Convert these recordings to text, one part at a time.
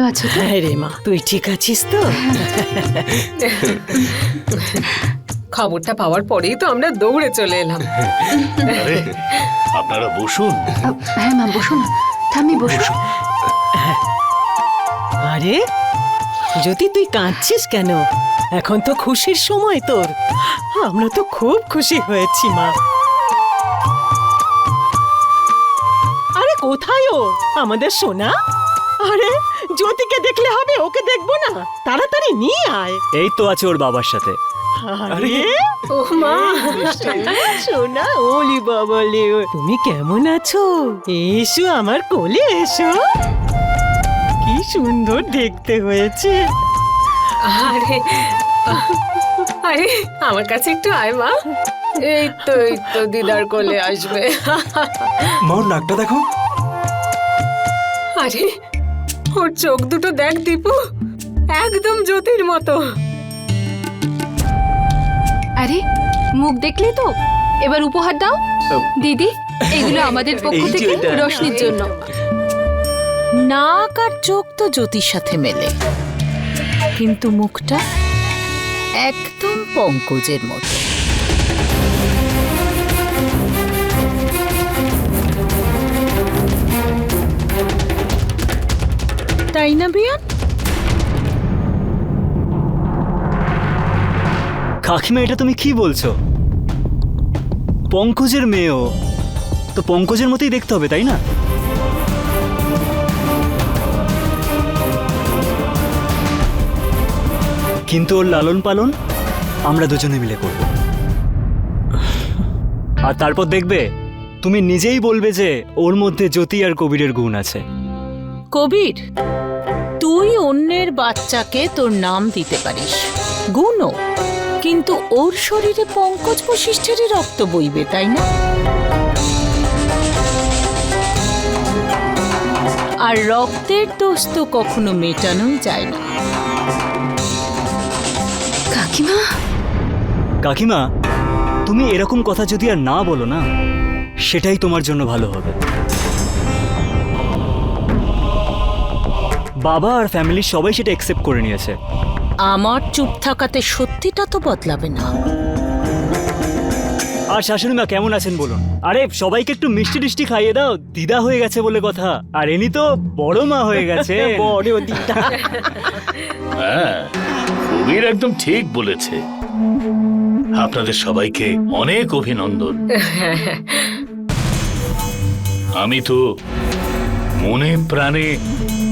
ভালো আছো তো? হ্যাঁ রে মা। তুই ঠিক আছিস তো? খবরটা পাওয়ার পরেই তো আমরা দৌড়ে চলে এলাম। আরে আপনারা বসুন। আহ, হ্যাঁ মা বসো না। ঠাম্মি বসো আরে যদি তুই কাঁদছিস কেন? এখন তো খুশির সময় তোর। আমরা তো খুব খুশি হয়েছি মা। আরে কোথায় ও? আমাদের সোনা? আরে জ্যোতিকে দেখলে হবে ওকে দেখব না। তাড়াতাড়ি নিয়ে আয়। এই তো আছে ওর বাবার সাথে। আরে ও মা। সোনা ওলি বাবা লে তুমি কেমন আছো? এসো আমার কোলে এসো। কি সুন্দর দেখতে হয়েছে। আরে আরে আমার কাছে একটু আয় মা। এই তো এই তো দিদার কোলে আসবে। মা ওর নাকটা দেখো। আরে ওর চোখ দুটো দেখ দীপু। একদম জ্যোতির মতো। আরে মুখ দেখলে তো? এবার উপহার দাও। দিদি এগুলো আমাদের পক্ষ থেকে। রোশনির জন্য। নাক আর চোখ তো জ্যোতির সাথে মেলে। কিন্তু মুখটা একদম পঙ্কজের মতো। তাই না বিয়ান কাকিমা এটা তুমি কি বলছো? পঙ্কজের মেয়েও? তো পঙ্কজের মতোই দেখতে হবে তাই না? কিন্তু ওর লালন পালন আমরা দুজনে মিলে করব। আর তারপর দেখবে তুমি নিজেই বলবে যে ওর মধ্যে জ্যোতি আর কবিরের গুণ আছে। কবির? তুই অন্যের বাচ্চাকে তোর নাম দিতে পারিস। গুণও। কিন্তু ওর শরীরে পঙ্কজ বশিষ্ঠেরই রক্ত বইবে তাই না? আর রক্তের দোষ তো কখনো মেটানোই যায় না। কাকিমা? কাকিমা তুমি এরকম কথা যদি আর না বলো না সেটাই তোমার জন্য ভালো হবে। বাবা আর ফ্যামিলির সবাই সেটা অ্যাকসেপ্ট করে নিয়েছে। আমার চুপ থাকাতে সত্যিটা তো বদলাবে না। আর শাশুড়ি মা কেমন আছেন বলুন? আরে সবাইকে একটু মিষ্টি টিষ্টি খাইয়ে দাও দিদা হয়ে গেছে বলে কথা। আর এনি তো বড় মা হয়ে গেছে। বড় দিদা। হ্যাঁ কবির একদম ঠিক বলেছে। আপনাদের সবাইকে অনেক অভিনন্দন। আমি তো মনে প্রাণে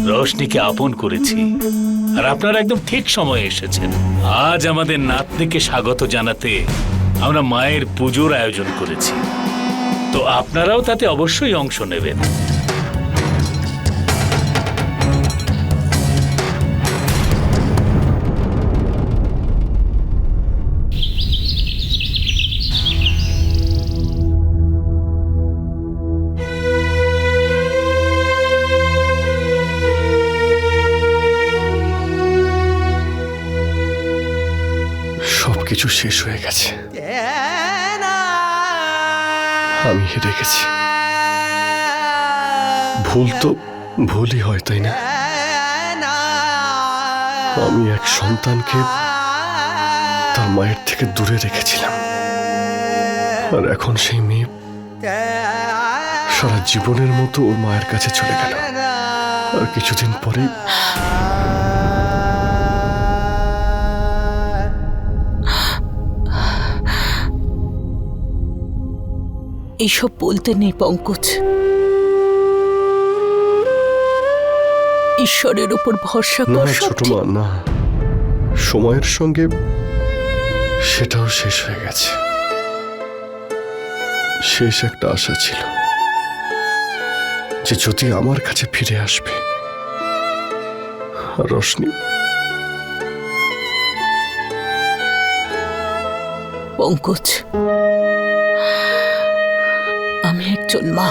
রশনিকে আপন করেছি। আর আপনারা একদম ঠিক সময়ে এসেছেন। আজ আমাদের নাতনিকে স্বাগত জানাতে আমরা মায়ের পুজোর আয়োজন করেছি। তো আপনারাও তাতে অবশ্যই অংশ নেবেন। সবকিছু শেষ হয়ে গেছে। আমি হেরে গেছি। ভুল তো ভুলই হয়, তাই না? আমি এক সন্তানকে তার মায়ের থেকে দূরে রেখেছিলাম। আর এখন সেই মেয়ে সারা জীবনের মতো ওর মায়ের কাছে চলে গেল। আর কিছুদিন পরেই এইসব বলতে নেই পঙ্কজ। ঈশ্বরের উপর ভরসা না কর সব ছোট ঠিক মা না। সময়ের সঙ্গে সেটাও শেষ হয়ে গেছে। শেষ একটা আশা ছিল যে যদি আমার কাছে ফিরে আসবে। আর রশনি পঙ্কজ আমি একজন মা।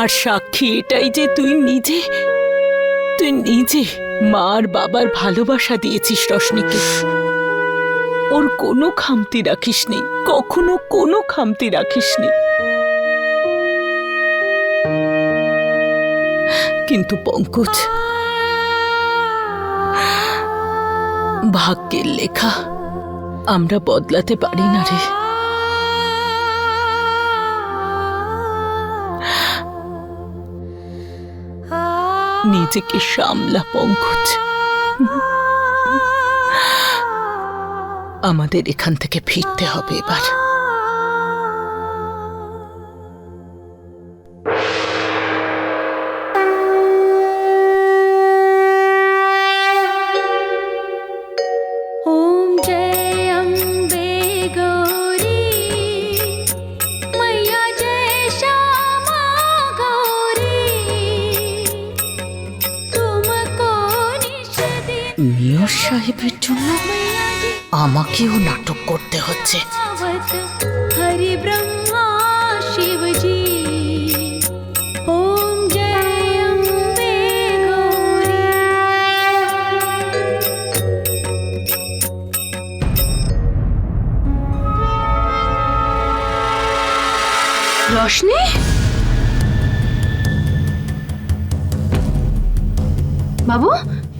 আর সাক্ষী এটাই যে তুই নিজে তুই নিজে মা আর বাবার ভালোবাসা দিয়েছিস রশ্মিকে। ওর কোনো খামতি রাখিসনি কখনো কোনো খামতি রাখিসনি কিন্তু পঙ্কজ, ভাগ্যের লেখা আমরা বদলাতে পারি না রে। নিজেকে সামলা পঙ্কজ আমাদের এখান থেকে ফিরতে হবে এবার। রশনি বাবু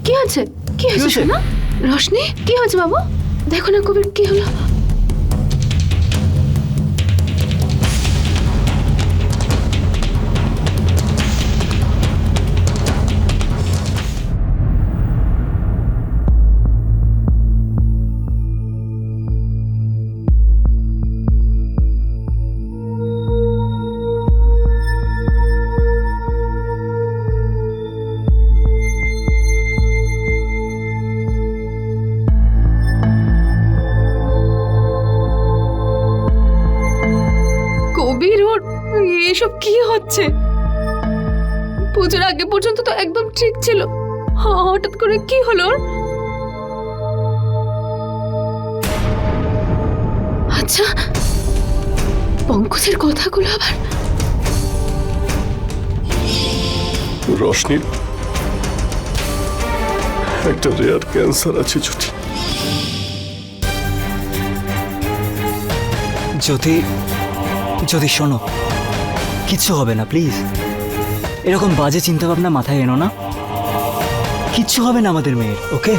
কি হয়েছে? কি হয়েছে? শোনা রশনি কি হয়েছে বাবু? দেখো না কবির কি হলো? পুজোর আগে পর্যন্ত তো একদম ঠিক ছিল। হ- হঠাৎ করে কি হলো? আচ্ছা পঙ্কজের কথাগুলো আবার? রশনির একটা রেয়ার ক্যান্সার আছে জুটি যদি যদি শোনো কিছু হবে না প্লিজ এরকম বাজে চিন্তা ভাবনা মাথায় এনো না। কিচ্ছু হবে না আমাদের মেয়ের ওকে?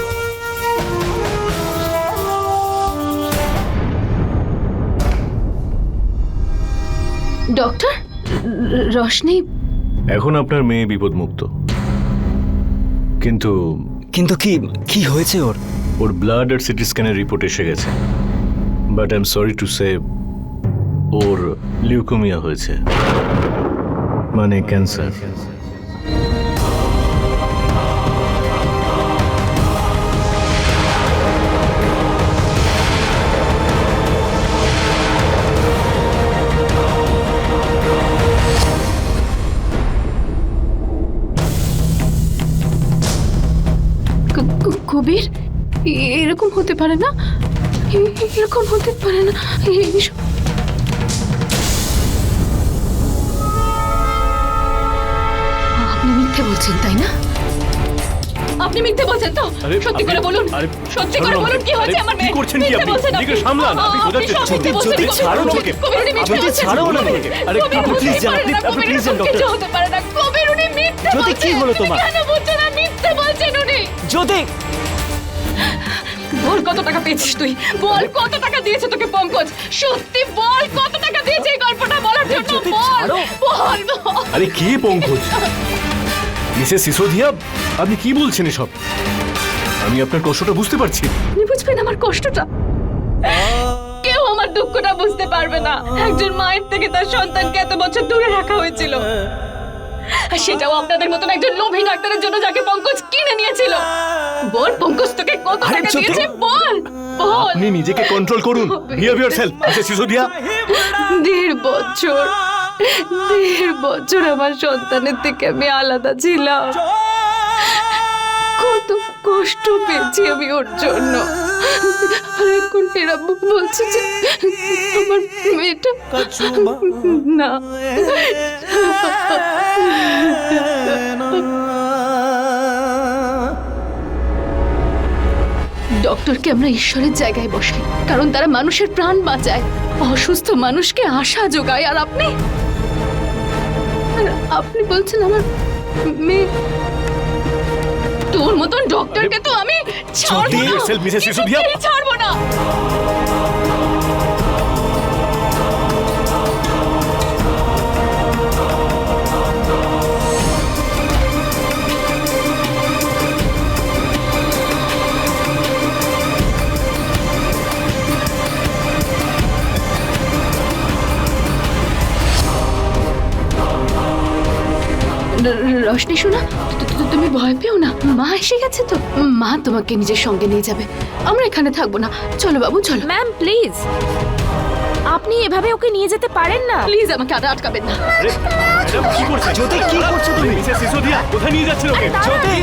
ডক্টর রশনি। এখন আপনার মেয়ে বিপদমুক্ত। কিন্তু কিন্তু কি কি হয়েছে ওর? ওর ব্লাড আর সিটি স্ক্যানের রিপোর্ট এসে গেছে। But I am sorry to say or leukaemia হয়েছে। মানে ক্যান্সার ক- ক- কবির? এ- এরকম হতে পারে না? এ- এরকম হতে পারে না। এ- মিথ্যে বলছেন তাই না আপনি মিথ্যে বলছেন তো সত্যি করে বলুন সত্যি করে বলুন কি হয়েছে আমার কি মেয়ে করছেন কি আপনি? নিজেকে সামলান, আপনি বোঝার চেষ্টা করুন। যদি কবির, আমাকে। বলছেন। ছাড়ুন কবির, আমাকে। আরে, আপনি please যান, আপনি- আপনি please যান। কিছু হতে পারে না। কবির, উনি মিথ্যে জ্যোতি, কি হলো তোমার? কেন বলছেন না? মিথ্যে বলছেন উনি। যদি বল কত টাকা পেয়েছিস তুই বল কত টাকা দিয়েছে তোকে পঙ্কজ সত্যি বল কত টাকা দিয়েছে এই গল্পটা বলার জন্য ছাড়ো। বল বল আরে কি পঙ্কজ মিসেস সিসোদিয়া আপনি কি বলছেন এসব? আমি আপনার কষ্টটা বুঝতে পারছি। আপনি বুঝবেন আমার কষ্টটা? কেউ আমার দুঃখটা বুঝতে পারবে না। একজন মায়ের থেকে তার সন্তানকে এত বছর দূরে রাখা হয়েছিল। আর সেটাও আপনাদের মতন একজন লোভী ডাক্তারের জন্য যাকে পঙ্কজ কিনে নিয়েছিল। বল পঙ্কজ তোকে কত টাকা দিয়েছে? বল বল। আপনি নিজেকে কন্ট্রোল করুন। Behave yourself Mrs Sisodia. দেড় বছর। দেড় বছর আমার সন্তানের থেকে আমি আলাদা ছিলাম। কত কষ্ট পেয়েছি আমি ওর জন্য। এখন এরা বলছে যে আমার মেয়েটা না। ডক্টরকে আমরা ঈশ্বরের জায়গায় বসাই, কারণ তারা মানুষের প্রাণ বাঁচায়। অসুস্থ মানুষকে আশা যোগায়, আর আপনি? আপনি বলছেন আমার মেয়ে তোর মতন ডক্টরকে তো আমি ছাড়বো না. ছাড়বো না রশনি শোনা তুমি ভয় পেও না। মা এসে গেছে তো। মা তোমাকে নিজের সঙ্গে নিয়ে যাবে। আমরা এখানে থাকব না। চলো বাবু চলো। ম্যাম প্লিজ আপনি এভাবে ওকে নিয়ে যেতে পারেন না। প্লিজ আমাকে আর আটকাবেন না। কি করছে জ্যোতি কি করছ তুমি? মিসেস সিসোদিয়া কোথায় নিয়ে যাচ্ছেন ওকে? জ্যোতি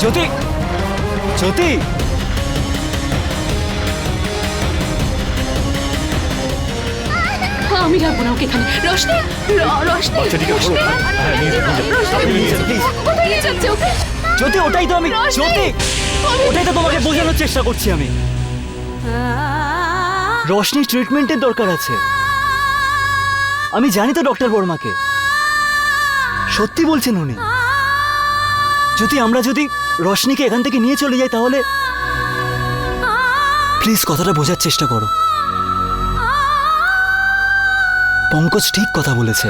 জ্যোতি! জ্যোতি! আমি রাখব না ওকে এখানে। রশনি রশনি। হ্যাঁ, জ্যোতি ওটাই তো আমি! জ্যোতি ওটাই তো তোমাকে বোঝানোর চেষ্টা করছি আমি। রশনি ট্রিটমেন্টের দরকার আছে। আমি জানি তো ডক্টর বর্মাকে। সত্যি বলছেন উনি। যদি আমরা যদি রশনিকে এখান থেকে নিয়ে চলে যাই তাহলে প্লিজ কথাটা বোঝার চেষ্টা করো। পঙ্কজ ঠিক কথা বলেছে।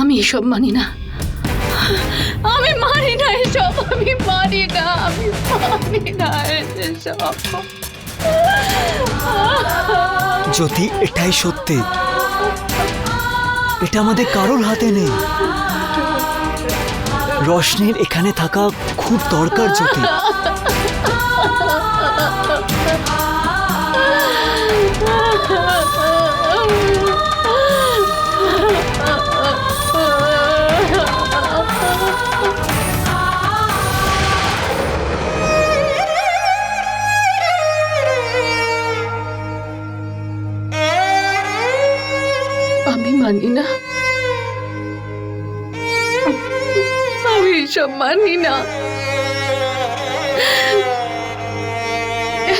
আমি এসব মানি না। আমি মানি না এসব আমি মানি না আমি মানি না এসব। যদি এটাই সত্যি। এটা আমাদের কারোর হাতে নেই। রশনির এখানে থাকা খুব দরকার জ্যোতি। মানি না।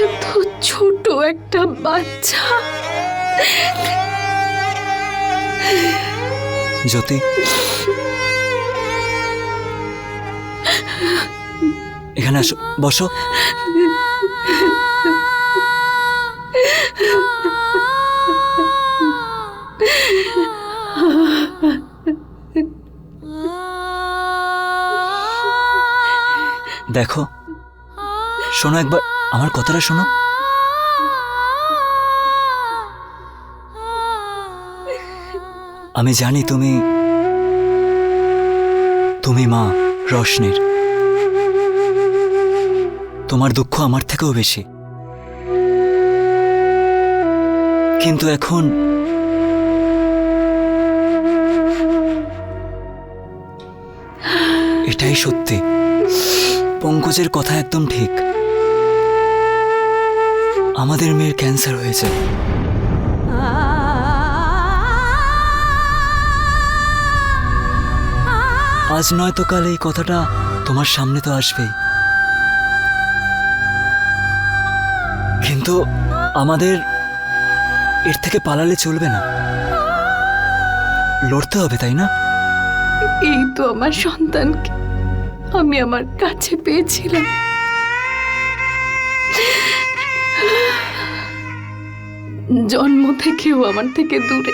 এত ছোট একটা বাচ্চা। জ্যোতি। এখানে আসো বসো। দেখো। শোনো একবার, আমার কথাটা শোনো। আমি জানি তুমি তুমি মা রশনির তোমার দুঃখ আমার থেকেও বেশি। কিন্তু এখন এটাই সত্যি। পঙ্কজের কথা একদম ঠিক। আমাদের মেয়ের ক্যান্সার হয়েছে। আজ নয়তো কাল এই কথাটা তোমার সামনে তো আসবেই। কিন্তু আমাদের এর থেকে পালালে চলবে না। লড়তে হবে, তাই না? এই তো আমার সন্তানকে। আমি আমার কাছে পেয়েছিলাম। জন্ম থেকেও আমার থেকে দূরে।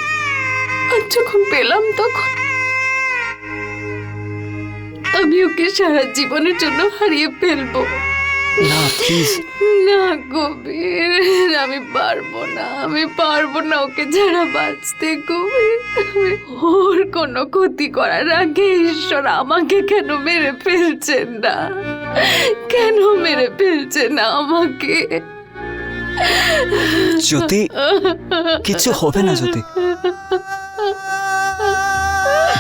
আর যখন পেলাম তখন আমি ওকে সারা জীবনের জন্য হারিয়ে ফেলব। না প্লিজ না কবির আমি পারব না আমি পারব না ওকে ছাড়া বাঁচতে কবির আমি ওর কোনো ক্ষতি করার আগে ঈশ্বর আমাকে কেন মেরে ফেলছেন না? কেন মেরে ফেলছেন না আমাকে? জ্যোতি কিছু হবে না জ্যোতি।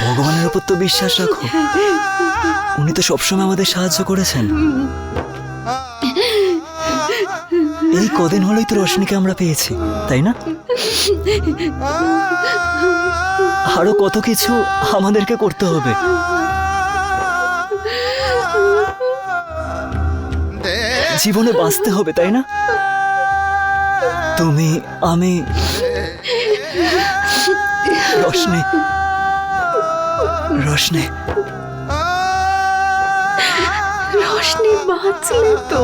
ভগবানের উপর তো বিশ্বাস রাখো। উনি তো সবসময় আমাদের সাহায্য করেছেন। এই কদিন হলেই তো রশ্মিকে আমরা পেয়েছি, তাই না? আরও কত কিছু আমাদেরকে করতে হবে। জীবনে বাঁচতে হবে, তাই না? তুমি, আমি রোশনি রোশনি রোশনি বাঁচলে তো।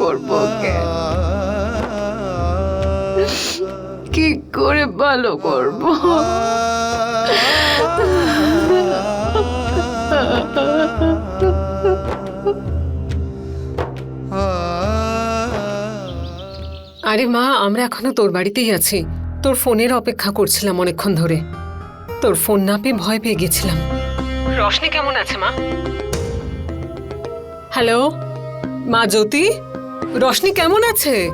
করব কি করে ভালো করব? আরে মা, আমরা এখনও তোর বাড়িতেই আছি। তোর ফোনের অপেক্ষা করছিলাম অনেকক্ষণ ধরে। তোর ফোন না পেয়ে ভয় পেয়ে গেছিলাম। রশনি কেমন আছে মা? হ্যালো? মা জ্যোতি? রশনি কেমন আছে?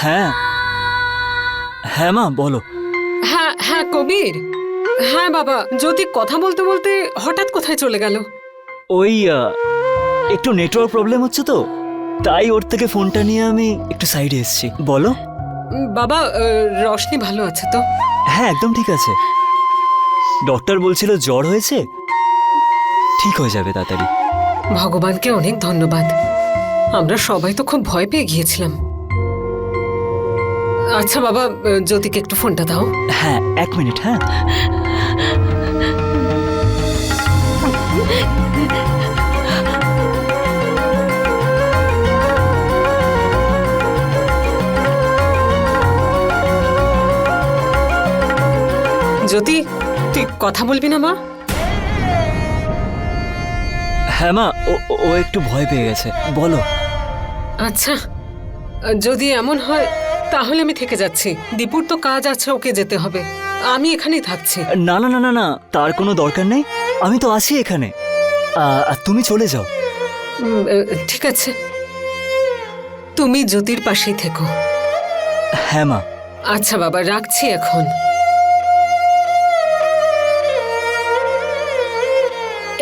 হ্যাঁ। হ্যাঁ মা বলো। হ্যাঁ হ্যাঁ কবির। হ্যাঁ বাবা জ্যোতি কথা বলতে বলতে হঠাৎ কোথায় চলে গেল? ওই একটু নেটওয়ার্ক প্রবলেম হচ্ছে তো। তাই ওর থেকে ফোনটা নিয়ে আমি একটু সাইডে এসেছি। বলো। বাবা রশনি ভালো আছে তো? হ্যাঁ একদম ঠিক আছে। ডক্টর বলছিল জ্বর হয়েছে। ঠিক হয়ে যাবে তাড়াতাড়ি। ভগবানকে অনেক ধন্যবাদ। আমরা সবাই তো খুব ভয় পেয়ে গিয়েছিলাম। আচ্ছা বাবা জ্যোতিকে একটু ফোনটা দাও। হ্যাঁ এক মিনিট হ্যাঁ। জ্যোতি তুই কথা বলবি না মা? হ্যাঁ মা ও একটু ভয় পেয়ে গেছে। বলো। আচ্ছা যদি এমন হয় তাহলে আমি থেকে যাচ্ছি। দীপুর তো কাজ আছে ওকে যেতে হবে। আমি এখানেই থাকছি। না না না না না তার কোনো দরকার নেই। আমি তো আছি এখানে। আর তুমি চলে যাও। ঠিক আছে। তুমি জ্যোতির পাশেই থেকো। হ্যাঁ মা। আচ্ছা বাবা রাখছি এখন।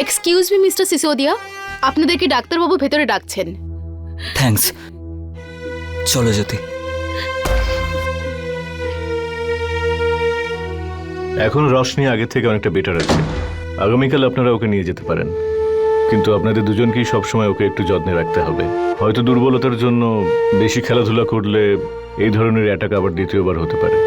এক্সকিউজ মি মিস্টার সিসোদিয়া আপনাদেরকে ডাক্তারবাবু ভেতরে ডাকছেন। থ্যাঙ্কস চলো জ্যোতি। এখন রশনি আগে থেকে অনেকটা বেটার আছে। আগামীকাল আপনারা ওকে নিয়ে যেতে পারেন। কিন্তু আপনাদের দুজনকেই সবসময় ওকে একটু যত্নে রাখতে হবে। হয়তো দুর্বলতার জন্য বেশি খেলাধুলা করলে এই ধরনের অ্যাটাক আবার দ্বিতীয়বার হতে পারে।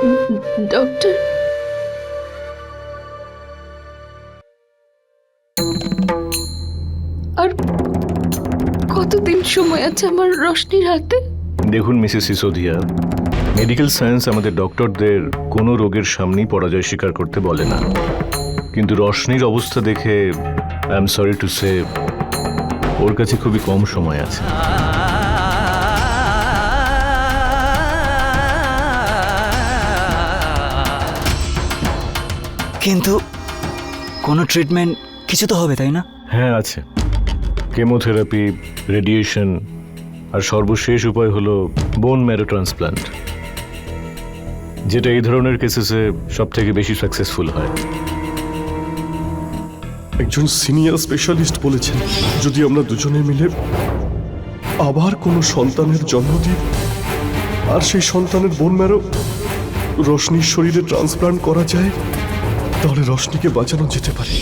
ডক্টর আর কতদিন সময় আছে আমার রশনির হাতে? দেখুন, মিসেস সিসোদিয়া মেডিকেল সায়েন্স আমাদের ডক্টরদের কোনো রোগের সামনেই পরাজয় স্বীকার করতে বলে না। কিন্তু রশনির অবস্থা দেখে I am sorry to say ওর কাছে খুবই কম সময় আছে। কিন্তু কোনো ট্রিটমেন্ট কিছু তো হবে তাই না? হ্যাঁ আছে। কেমোথেরাপি রেডিয়েশন আর সর্বশেষ উপায় হলো বোন ম্যারো ট্রান্সপ্লান্ট যেটা এই ধরনের কেসেসে সব থেকে বেশি সাকসেসফুল হয়। একজন সিনিয়র স্পেশালিস্ট বলেছেন যদি আমরা দুজনে মিলে আবার কোনো সন্তানের জন্ম দিই আর সেই সন্তানের বোন ম্যারো রশনির শরীরে ট্রান্সপ্লান্ট করা যায় তাহলে রশনিকে বাঁচানো যেতে পারে।